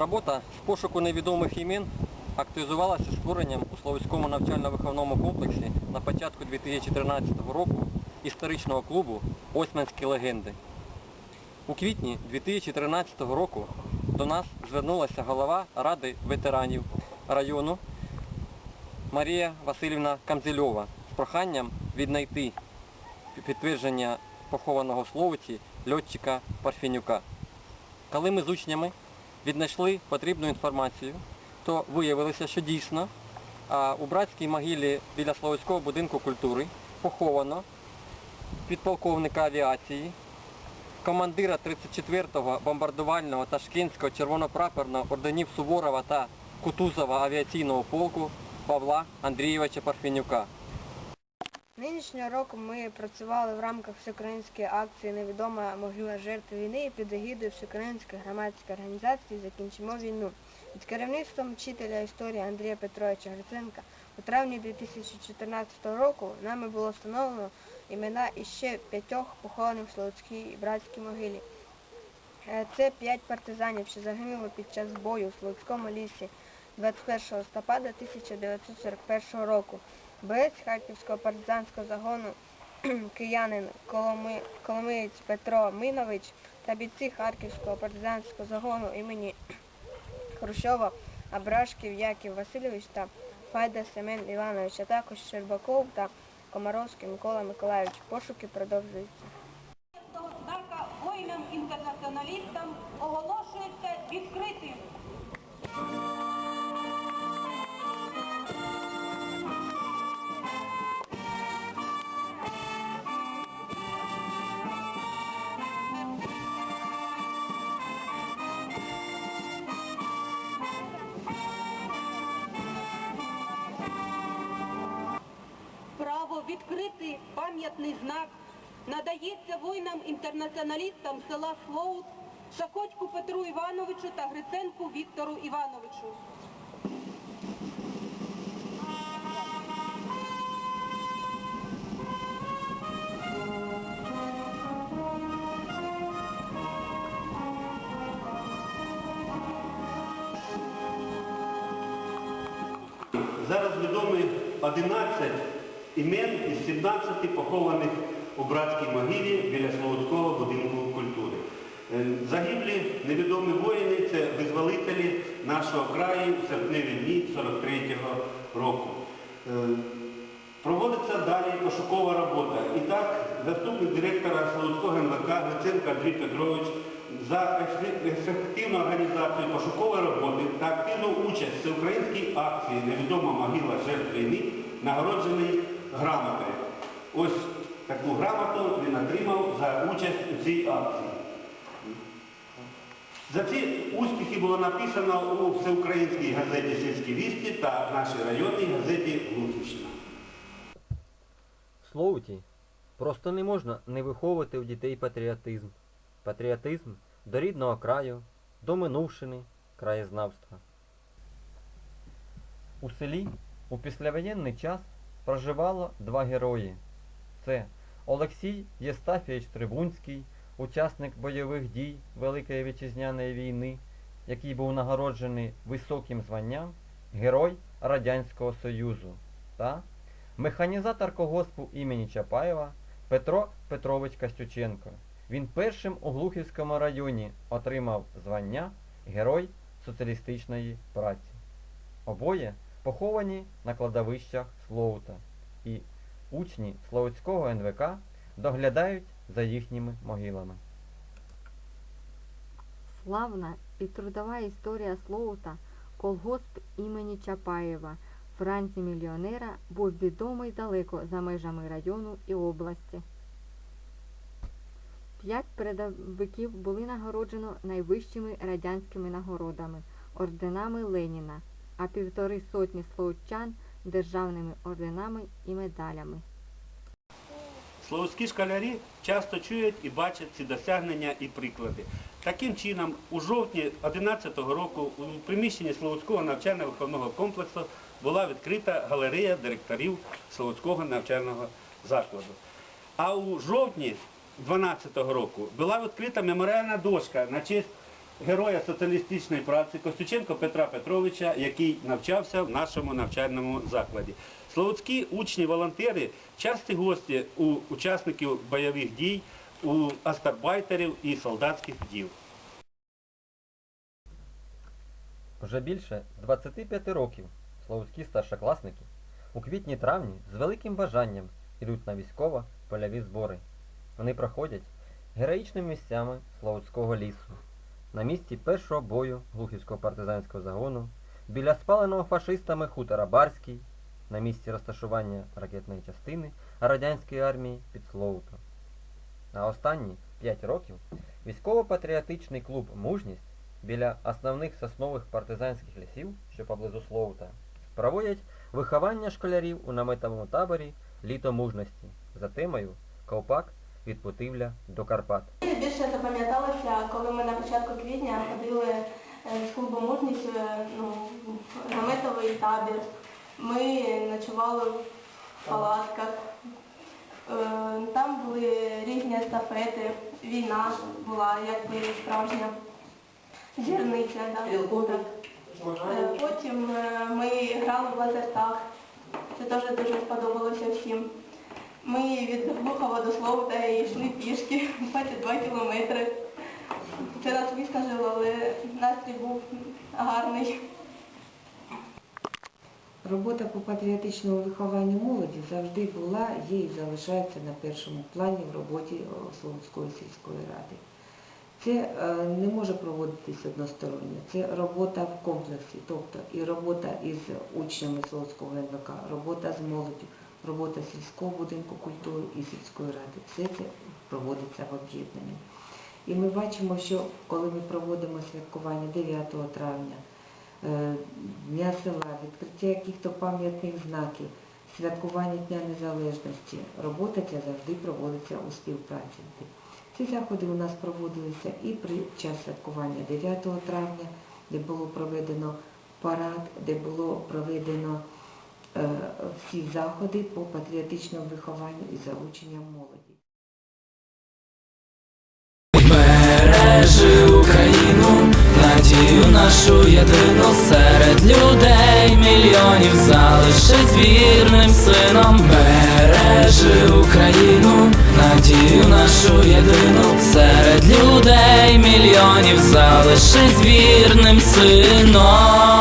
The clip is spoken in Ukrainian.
Робота з пошуку невідомих імен активізувалася створенням у Слов'янському навчально-виховному комплексі на початку 2013 року історичного клубу Осьманські легенди. У квітні 2013 року до нас звернулася голова Ради ветеранів району Марія Васильівна Камзельова з проханням віднайти підтвердження похованого в Словиці льотчика Парфенюка. Коли ми з учнями віднайшли потрібну інформацію, то виявилося, що дійсно у братській могилі біля Словацького будинку культури поховано підполковника авіації, командира 34-го бомбардувального Ташкентського червонопрапорного орденів Суворова та Кутузова авіаційного полку Павла Андрійовича Парфенюка. Нинішнього року ми працювали в рамках всеукраїнської акції Невідома могила жертв війни під егідою Всеукраїнської громадської організації Закінчимо війну. Під керівництвом вчителя історії Андрія Петровича Гриценка у травні 2014 року нами було встановлено імена іще п'ятьох похованих в Солодській братській могилі. Е, Це п'ять партизанів, що загинули під час бою в Солодському лісі 21 листопада 1941 року. Боєць Харківського партизанського загону киянин Коломи... Коломиєць Петро Минович та бійці Харківського партизанського загону імені Хрущова Абрашків Яків Васильович та Файда Семен Іванович, а також Щербаков та Комаровський Микола Миколайович. Пошуки продовжуються. Цього воїнам-інтернаціоналістам оголошується відкритим. Право відкрити пам'ятний знак надається воїнам-інтернаціоналістам села Слоут, Шакотьку Петру Івановичу та Гриценку Віктору Івановичу. Зараз відомі 11 імен із 17 похованих у братській могилі біля Слободського будинку культури. Е, Загиблі невідомі воїни це визволителі нашого краю в серпневі дні 43-го року. Е, Проводиться далі пошукова робота. І так, заступник директора Слободського НВК Гриценко Андрій Петрович за ефективну організацію пошукової роботи та активну участь в всеукраїнській акції Невідома могила жертв війни нагороджений грамотою. Ось таку грамоту він отримав за участь у цій акції. За ці успіхи було написано у всеукраїнській газеті Сільські вісті та нашій районній газеті Луцівщина. В Слоуті просто не можна не виховувати у дітей патріотизм. Патріотизм до рідного краю, до минувшини, краєзнавства. У селі у післявоєнний час проживало два герої. Це Олексій Єстафійович Трибунський, учасник бойових дій Великої Вітчизняної війни, який був нагороджений високим званням Герой Радянського Союзу та Механізатор колгоспу імені Чапаєва Петро Петрович Костюченко. Він першим у Глухівському районі отримав звання Герой соціалістичної праці. Обоє поховані на кладовищах Слоута, і учні Слоутського НВК доглядають за їхніми могилами. Славна і трудова історія Слоута, колгосп імені Чапаєва, Франці мільйонера був відомий далеко за межами району і області. П'ять передовиків були нагороджено найвищими радянськими нагородами, орденами Леніна, а півтори сотні словчан державними орденами і медалями. Словські школярі часто чують і бачать ці досягнення і приклади. Таким чином, у жовтні 2011 року у приміщенні Словацького навчально-виховного комплексу була відкрита галерея директорів Словацького навчального закладу. А у жовтні 2012 року була відкрита меморіальна дошка на честь героя соціалістичної праці Костюченко Петра Петровича, який навчався в нашому навчальному закладі. Славутські учні-волонтери часті гості у учасників бойових дій, у астарбайтерів і солдатських дів. Вже більше 25 років словські старшокласники у квітні-травні з великим бажанням йдуть на військово-польові збори. Вони проходять героїчними місцями Словського лісу, на місці першого бою Глухівського партизанського загону, біля спаленого фашистами хутора Барський, на місці розташування ракетної частини радянської армії під Словутом. На останні 5 років військово-патріотичний клуб Мужність біля основних соснових партизанських лісів, що поблизу Словута, проводять виховання школярів у наметовому таборі Літо мужності за темою Ковпак від Путивля до Карпат. Більше запам'яталося, коли ми на початку квітня ходили е, з клубом мужність е, ну, наметовий табір. Ми ночували в палатках. Е, Там були різні естафети, війна була, якби справжня зірниця. да. Потім ми грали в лазертаг. Це теж дуже сподобалося всім. Ми від Глухова до Словута йшли пішки 22 кілометри. Це нас вискажило, але настрій був гарний. Робота по патріотичному вихованню молоді завжди була, є і залишається на першому плані в роботі о, сільської ради. Це е, не може проводитись односторонньо, це робота в комплексі, тобто і робота із учнями Словутського НВК, робота з молоддю, робота сільського будинку культури і сільської ради. Все це проводиться в об'єднанні. І ми бачимо, що коли ми проводимо святкування 9 травня, е, Дня села, відкриття яких-то пам'ятних знаків, святкування Дня Незалежності, робота ця завжди проводиться у співпраці. Ці заходи у нас проводилися і при час святкування 9 травня, де було проведено парад, де було проведено всі заходи по патріотичному вихованню і залученням молоді. Бережи Україну, надію нашу єдину серед людей мільйонів залишись вірним сином. Бережи Україну, надію нашу єдину серед людей мільйонів залишись вірним сином.